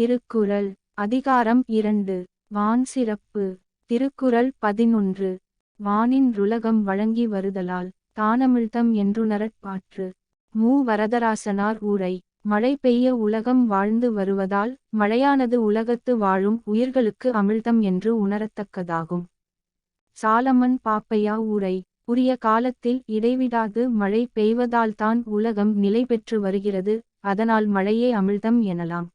திருக்குறள் அதிகாரம் இரண்டு வான் சிறப்பு திருக்குறள் பதினொன்று வானின் ருலகம் வழங்கி வருதலால் தானமிழ்தம் என்றுணரற்பாற்று மூ. வரதராசனார் ஊரை மழை பெய்ய உலகம் வாழ்ந்து வருவதால் மழையானது உலகத்து வாழும் உயிர்களுக்கு அமிழ்தம் என்று உணரத்தக்கதாகும். சாலமன் பாப்பையா ஊரை உரிய காலத்தில் இடைவிடாது மழை பெய்வதால்தான் உலகம் நிலை பெற்று வருகிறது அதனால் மழையே அமிழ்தம் எனலாம்.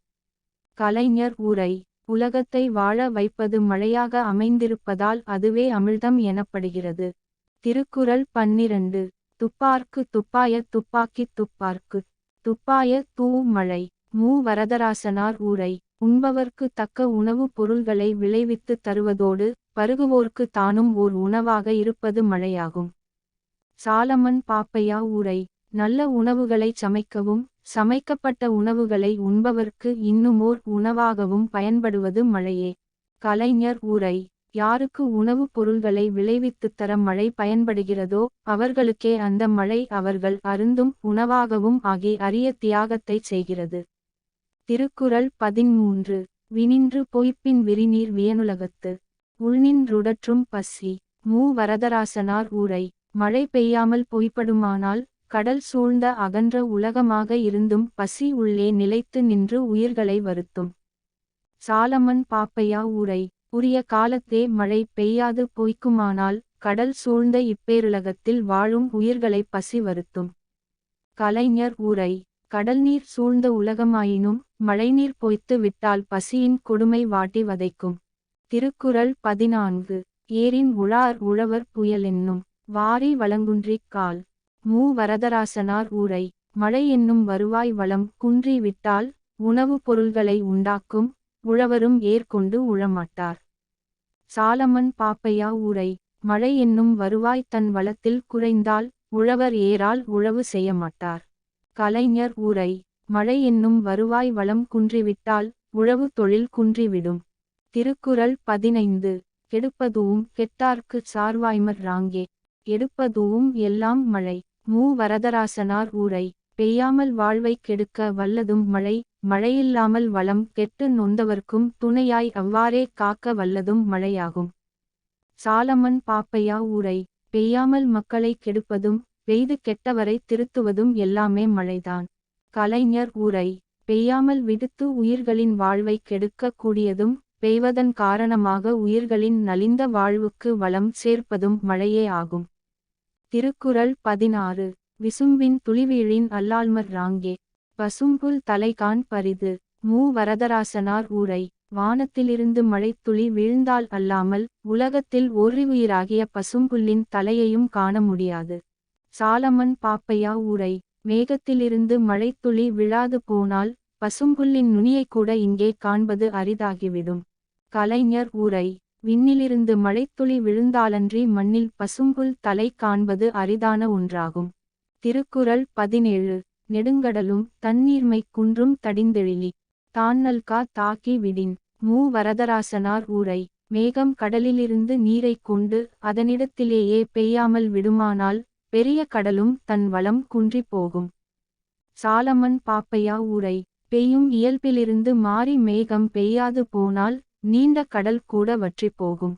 கலைஞர் ஊரை உலகத்தை வாழ வைப்பது மழையாக அமைந்திருப்பதால் அதுவே அமிழ்தம் எனப்படுகிறது. திருக்குறள் பன்னிரண்டு துப்பார்க்கு துப்பாய துப்பாக்கித் துப்பார்க்கு. துப்பாய தூ மழை மூ. வரதராசனார் ஊரை உண்பவர்க்கு தக்க உணவுப் பொருள்களை விளைவித்துத் தருவதோடு பருகுவோர்க்கு தானும் ஓர் உணவாக இருப்பது மழையாகும். சாலமன் பாப்பையா ஊரை நல்ல உணவுகளை சமைக்கவும் சமைக்கப்பட்ட உணவுகளை உண்பவர்க்கு இன்னுமோர் உணவாகவும் பயன்படுவது மழையே. கலைஞர் ஊரை யாருக்கு உணவுப் பொருள்களை விளைவித்துத் தர மழை பயன்படுகிறதோ அவர்களுக்கே அந்த மழை அவர்கள் அருந்தும் உணவாகவும் ஆகி அரிய தியாகத்தைச் செய்கிறது. திருக்குறள் பதிமூன்று வினின்று பொய்ப்பின் விரிநீர் வியனுலகத்து உள்நின்றுடற்றும் பசி மூ வரதராசனார் ஊரை மழை பெய்யாமல் பொய்ப்படுமானால் கடல் சூழ்ந்த அகன்ற உலகமாக இருந்தும் பசி உள்ளே நிலைத்து நின்று உயிர்களை வருத்தும். சாலமன் பாப்பையா ஊரை உரிய காலத்தே மழை பெய்யாது பொய்க்குமானால் கடல் சூழ்ந்த இப்பேருலகத்தில் வாழும் உயிர்களை பசி வருத்தும். கலைஞர் ஊரை கடல் நீர் சூழ்ந்த உலகமாயினும் மழைநீர் பொய்த்து விட்டால் பசியின் கொடுமை வாட்டி வதைக்கும். திருக்குறள் பதினான்கு ஏரின் உழார் உழவர் புயல் என்னும் வாரி வழங்குன்றிக் கால். மூ. வரதராசனார் ஊரை மழை என்னும் வருவாய் வளம் குன்றி விட்டால் உணவுப் பொருள்களை உண்டாக்கும் உழவரும் ஏற்கொண்டு உழமாட்டார். சாலமன் பாப்பையா ஊரை மழை என்னும் வருவாய் தன் வளத்தில் குறைந்தால் உழவர் ஏறால் உழவு செய்ய மாட்டார் கலைஞர் ஊரை மழை என்னும் வருவாய் வளம் குன்றிவிட்டால் உழவு தொழில் குன்றிவிடும் திருக்குறள் பதினைந்து கெடுப்பதுவும் கெட்டார்க்கு சார்வாய்மர் ராங்கே எடுப்பதுவும் எல்லாம் மழை. மூ. வரதராசனார் ஊரை பெய்யாமல் வாழ்வை கெடுக்க வல்லதும் மழை மழையில்லாமல் வளம் கெட்டு நொந்தவர்க்கும் துணையாய் அவ்வாறே காக்க வல்லதும் மழையாகும். சாலமன் பாப்பையா ஊரை பெய்யாமல் மக்களை கெடுப்பதும் பெய்து கெட்டவரை திருத்துவதும் எல்லாமே மழைதான். கலைஞர் ஊரை பெய்யாமல் விடுத்து உயிர்களின் வாழ்வை கெடுக்க கூடியதும் பெய்வதன் காரணமாக உயிர்களின் நலிந்த வாழ்வுக்கு வளம் சேர்ப்பதும் மழையே ஆகும். திருக்குறள் பதினாறு. விசும்பின் துளிவீழின் அல்லாள்மர் ராங்கே. பசும்புல் தலைகான் பரிது. மூ வரதராசனார் ஊரை. வானத்திலிருந்து மழைத்துளி வீழ்ந்தால் அல்லாமல் உலகத்தில் ஒரிவுயிராகிய பசும்புல்லின் தலையையும் காண முடியாது. சாலமன் பாப்பையா ஊரை. மேகத்திலிருந்து மழைத்துளி விழாது போனால் பசும்புல்லின் நுனியை கூட இங்கே காண்பது அரிதாகிவிடும். கலைஞர் ஊரை. விண்ணிலிருந்து மழைத்துளி விழுந்தாலன்றி மண்ணில் பசும்புல் தலை காண்பது அரிதான ஒன்றாகும். திருக்குறள் பதினேழு. நெடுங்கடலும் தண்ணீர்மை குன்றும் தடிந்தெழிலி. தான்னல்கா தாக்கி விடின். மூ வரதராசனார் ஊரை. மேகம் கடலிலிருந்து நீரைக் கொண்டு அதனிடத்திலேயே பெய்யாமல் விடுமானால் பெரிய கடலும் தன் வளம் குன்றி போகும். சாலமன் பாப்பையா ஊரை. பெய்யும் இயல்பிலிருந்து மாறி மேகம் பெய்யாது போனால் நீண்ட கடல் கூட வற்றிப் போகும்.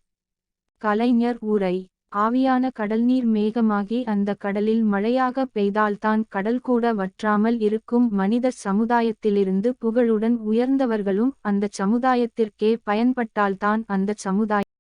கலைஞர் ஊரை ஆவியான கடல்நீர் மேகமாகி அந்த கடலில் மழையாக பெய்தால்தான் கடல் கூட வற்றாமல் இருக்கும் மனித சமுதாயத்திலிருந்து புகழுடன் உயர்ந்தவர்களும் அந்த சமுதாயத்திற்கே பயன்பட்டால்தான் அந்த சமுதாயம்